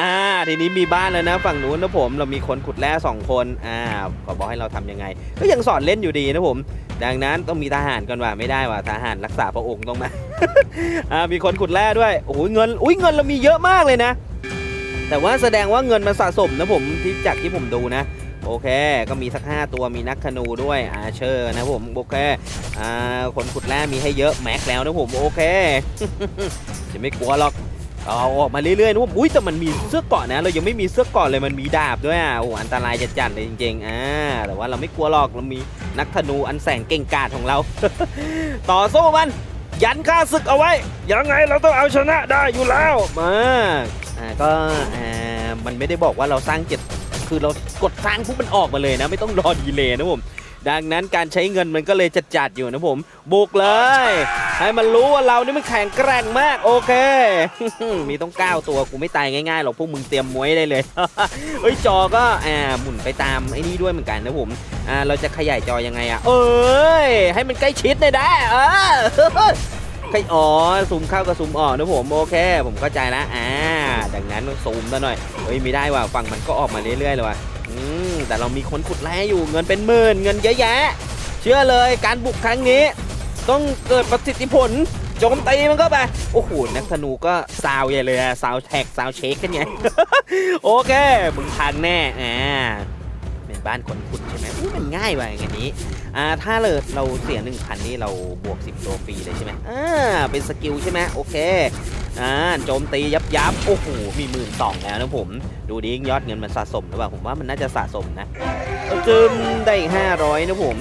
อ่า ทีนี้มีบ้านแล้วนะ ฝั่งนู้นนะผมเรามีคนขุดแร่สองคนอ่าขอบอกให้เราทำยังไง ก็ยังสอนเล่นอยู่ดีนะผม ดังนั้นต้องมีทหารก่อนว่าไม่ได้ว่าทหารรักษาพระองค์ต้องมาอ่ามีคนขุดแร่ด้วยโอ้โหเงินอุ้ยเงินเรามีเยอะมากเลยนะ แต่ว่าแสดงว่าเงินมันสะสมนะผมที่จากที่ผมดูนะโอเค ก็มีสักห้าตัวมีนักธนูด้วยอาเชอร์นะผมโอเคอ่าคนขุดแร่มีให้เยอะแม็กแล้วนะผมโอเคจะไม่กลัวหรอก เอาออกมาเรื่อยๆนะอุ้ยแต่มันมีเสื้อเกาะนะ เรายังไม่มีเสื้อเกาะเลยมันมีดาบด้วยอะโอ้อันตรายจัดๆเลยจริงๆอ่าแต่ว่าเราไม่กลัวหรอกเรามีนักธนูอันแสนเก่งกาจของเรา ต่อสู้มัน ยันข้าศึกเอาไว้ ยังไงเราต้องเอาชนะได้อยู่แล้วมาอ่าก็อ่ามันไม่ได้บอกว่าเราสร้างเจ็ดคือเรากดสร้างปุ๊บมันออกมาเลยนะ ไม่ต้องรอดีเลยนะผม ดังนั้นการใช้เงินมันก็เลยจัดจัดอยู่นะผมบุกเลย ให้มันรู้ว่าเรานี่มันแข็งแกร่งมากโอเค มีต้องก้าวตัวกูไม่ตายง่ายๆหรอกพวกมึงเตรียมมวยได้เลยเฮ้ยจอก็อ่าหมุนไปตามไอ้นี่ด้วยเหมือนกันนะผมอ่าเราจะขยายจอยังไงอะเอ้ยให้มันใกล้ชิดเลยนะเออใครอ๋อซูมเข้ากับซูมออกนะผมโอเค ผมเข้าใจแล้วอ่าดังนั้นซูมซะหน่อยเฮ้ยไม่ได้ว่ะฝั่งมันก็ออกมาเรื่อยๆเลยว่ะ อืมแต่เรามีคนขุดแร่อยู่เงินเป็นหมื่นเงินเยอะแยะ เชื่อเลยการบุกครั้งนี้ ต้องเกิดประสิทธิผลโจมตีมันก็ไป โอ้โห นักธนูก็ซาวใหญ่เลยอะซาวแท็กซาวเช็คกันไง โอเค มึงพังแน่อ่าเป็นบ้านคนขุดใช่ไหมอู้มันง่ายว่ะอย่างนี้ อ่า ถ้าเราเราเสียหนึ่งพันนี่เราบวก10ตัวฟรีเลยใช่ไหมอ่า เป็นสกิลใช่ไหมโอเค อ่าโจมตียับยับโอ้โหมีหมื่นสองแล้วนะผม ดูดิยอดเงินมันสะสมหรือเปล่าผมว่ามันน่าจะสะสมนะจึมได้ห้าร้อยนะผม